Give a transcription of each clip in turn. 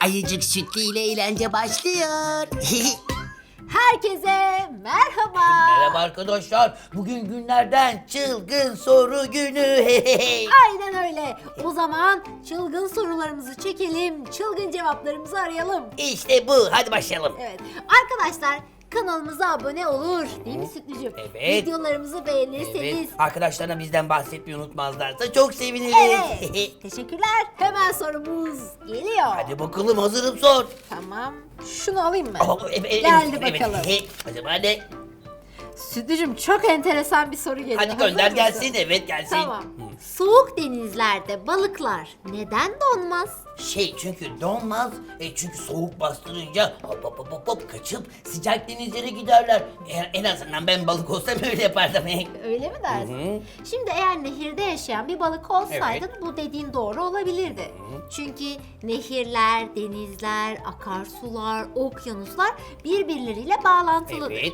Ayıcık sütlü ile eğlence başlıyor. Herkese merhaba. Merhaba arkadaşlar. Bugün günlerden çılgın soru günü. Aynen öyle. O zaman çılgın sorularımızı çekelim, çılgın cevaplarımızı arayalım. işte bu. Hadi başlayalım. Evet. Arkadaşlar kanalımıza abone olur. Değil mi Sütlücüğüm? Evet. Videolarımızı beğenirseniz. Evet. Arkadaşlarına bizden bahsetmeyi unutmazlarsa çok seviniriz. Evet. Teşekkürler. Hemen sorumuz geliyor. Hadi bakalım hazırım sor. Tamam. Şunu alayım mı? Oh, evet, evet, Geldi evet. bakalım. Acaba ne? Sütlücüğüm çok enteresan bir soru geliyor. Hadi Hazır gönder mısın? gelsin. Evet gelsin. Tamam. Soğuk denizlerde balıklar neden donmaz? Şey çünkü donmaz. E çünkü soğuk bastırınca hop hop hop hop, hop kaçıp sıcak denizlere giderler. En, en azından ben balık olsam öyle yapardım. Öyle mi dersin? Şimdi eğer nehirde yaşayan bir balık olsaydın bu dediğin doğru olabilirdi. Çünkü nehirler, denizler, akarsular, okyanuslar birbirleriyle bağlantılıdır. Evet.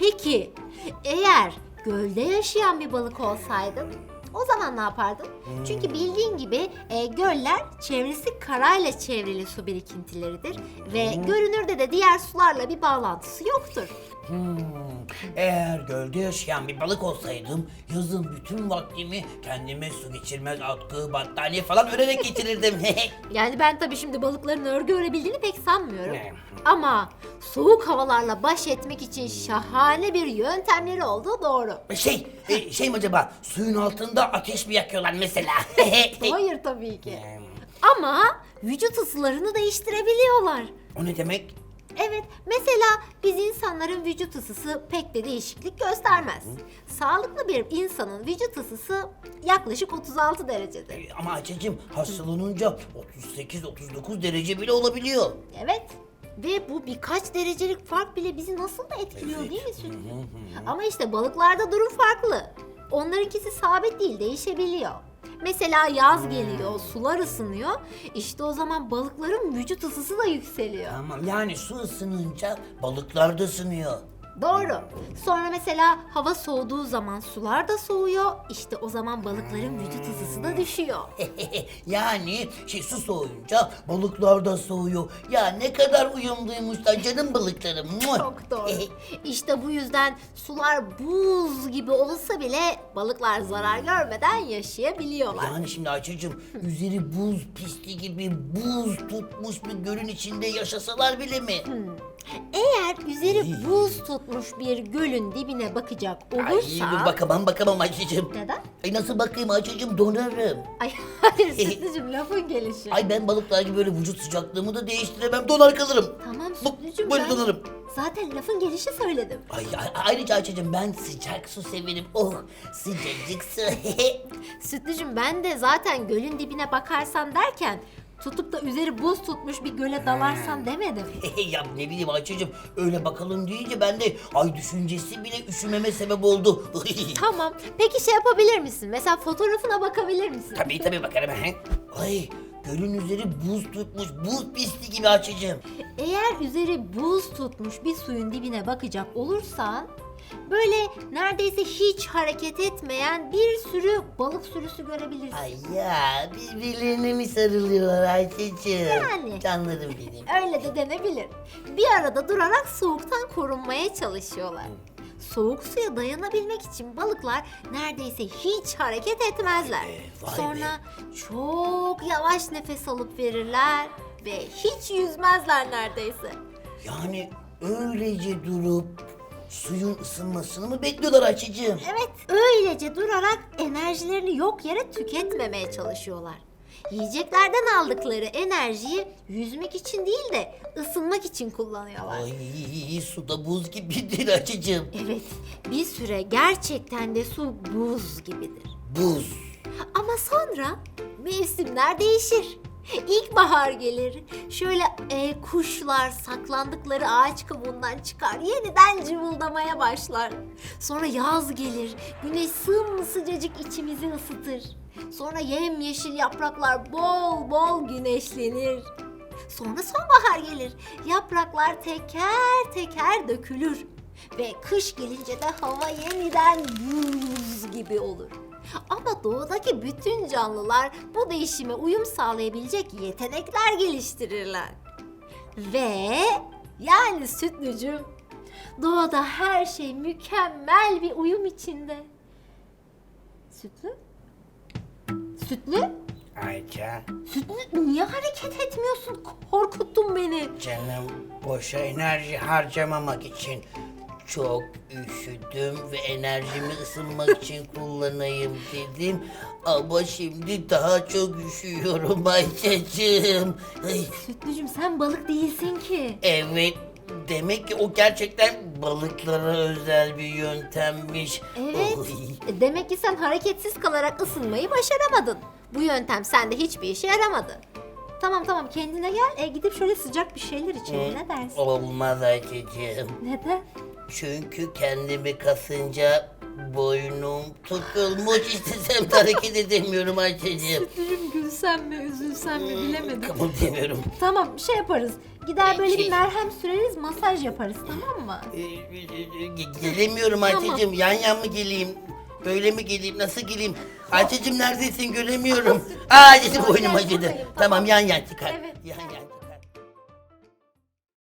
Peki eğer gölde yaşayan bir balık olsaydın o zaman ne yapardın? Çünkü bildiğin gibi e, göller çevresi karayla çevrili su birikintileridir ve görünürde de diğer sularla bir bağlantısı yoktur. Hmm, Eğer gölde yaşayan bir balık olsaydım yazın bütün vaktimi kendime su geçirmez atkı, battaniye falan örerek geçirirdim. Yani ben tabii şimdi balıkların örgü örebildiğini pek sanmıyorum. Ama soğuk havalarla baş etmek için şahane bir yöntemleri olduğu doğru. şey, e, şey mi acaba suyun altında ateş mi yakıyorlar mesela? Hayır tabii ki. Hmm, Ama vücut ısılarını değiştirebiliyorlar. o ne demek? Evet, mesela biz insanların vücut ısısı pek de değişiklik göstermez. Sağlıklı bir insanın vücut ısısı yaklaşık 36 derecedir. E, Ama Ayça'cığım hastalanınca 38-39 derece bile olabiliyor. Evet. Ve bu birkaç derecelik fark bile bizi nasıl da etkiliyor değil mi Sütlü? Ama işte balıklarda durum farklı. Onlarınkisi sabit değil, değişebiliyor. Mesela yaz geliyor, sular ısınıyor. İşte o zaman balıkların vücut ısısı da yükseliyor. Tamam yani su ısınınca balıklar da ısınıyor. Doğru. Sonra mesela hava soğuduğu zaman sular da soğuyor. İşte o zaman balıkların vücut ısısı da düşüyor. yani şey su soğuyunca balıklar da soğuyor. Ya ne kadar uyumluymuşlar canım balıklarım. Mua. Çok doğru. İşte bu yüzden sular buz gibi olsa bile balıklar zarar görmeden yaşayabiliyorlar. Yani şimdi Ayça'cığım üzeri buz pisti gibi buz tutmuş bir gölün içinde yaşasalar bile mi? Eğer üzeri buz tutmuş bir gölün dibine bakacak Ay olursa... bakamam bakamam Ayça'cığım. Neden? Ay nasıl bakayım Ayça'cığım donarım. Ay hayır Sütlücüğüm lafın gelişi. Ay ben balıklar gibi böyle vücut sıcaklığımı da değiştiremem donar kalırım. Tamam Sütlücüğüm Böyle ben donarım. zaten lafın gelişi söyledim. Ay, ay- ayrıca Ayça'cığım ben sıcak su severim. Oh sıcacık su. Sütlücüm ben de zaten gölün dibine bakarsan derken tutup da üzeri buz tutmuş bir göle dalarsan demedim. ya ne bileyim Ayça'cığım öyle bakalım deyince ben de ay düşüncesi bile üşümeme sebep oldu. Tamam. Peki şey yapabilir misin? Mesela fotoğrafına bakabilir misin? tabii tabii bakarım. he. Ay gölün üzeri buz tutmuş buz pisti gibi Ayça'cığım. Eğer üzeri buz tutmuş bir suyun dibine bakacak olursan böyle neredeyse hiç hareket etmeyen bir sürü balık sürüsü görebilirsin. Ay ya birbirlerine mi sarılıyorlar Ayça'cığım? Yani. Canlarım benim. Öyle de denebilir. Bir arada durarak soğuktan korunmaya çalışıyorlar. Soğuk suya dayanabilmek için balıklar neredeyse hiç hareket etmezler. vay be. Sonra çok yavaş nefes alıp verirler ve hiç yüzmezler neredeyse. Yani öylece durup suyun ısınmasını mı bekliyorlar Ayça'cığım? Evet, öylece durarak enerjilerini yok yere tüketmemeye çalışıyorlar. Yiyeceklerden aldıkları enerjiyi yüzmek için değil de ısınmak için kullanıyorlar. Ay suda buz gibidir Ayça'cığım. Evet, bir süre gerçekten de su buz gibidir. Buz. Ama sonra mevsimler değişir. İlkbahar gelir. Şöyle e, kuşlar saklandıkları ağaç kabuğundan çıkar. Yeniden cıvıldamaya başlar. Sonra yaz gelir. Güneş sımsıcacık içimizi ısıtır. Sonra yemyeşil yapraklar bol bol güneşlenir. Sonra sonbahar gelir. Yapraklar teker teker dökülür. Ve kış gelince de hava yeniden buz gibi olur. Ama doğadaki bütün canlılar bu değişime uyum sağlayabilecek yetenekler geliştirirler. Ve yani sütlücüm doğada her şey mükemmel bir uyum içinde. Sütlü? Sütlü? Ayça Sütlü niye hareket etmiyorsun? Korkuttun beni. canım boşa enerji harcamamak için çok üşüdüm ve enerjimi ısınmak için kullanayım dedim. Ama şimdi daha çok üşüyorum Ayça'cığım. Ay, Sütlücüm sen balık değilsin ki. Evet demek ki o gerçekten balıklara özel bir yöntemmiş. Evet. Oy. Demek ki sen hareketsiz kalarak ısınmayı başaramadın. Bu yöntem sende hiçbir işe yaramadı. Tamam tamam kendine gel. E, gidip şöyle sıcak bir şeyler içelim. Ne dersin? Olmaz Ayça'cığım. Neden? Çünkü kendimi kasınca boynum tutulmuş istesem de hareket edemiyorum Ayça'cığım. Sütlücüm gülsem mi üzülsem mi bilemedim. Kabul demiyorum. Tamam şey yaparız. Gider böyle bir Peki. merhem süreriz masaj yaparız tamam mı? Ee, ge- Gelemiyorum Ayça'cığım. Yan yan mı geleyim? Böyle mi geleyim? Nasıl geleyim? Ayça'cığım neredesin? Göremiyorum. Aa, acıdı boynum acıdı. Tamam tamam. yan yan çıkar. Evet. Yan yan.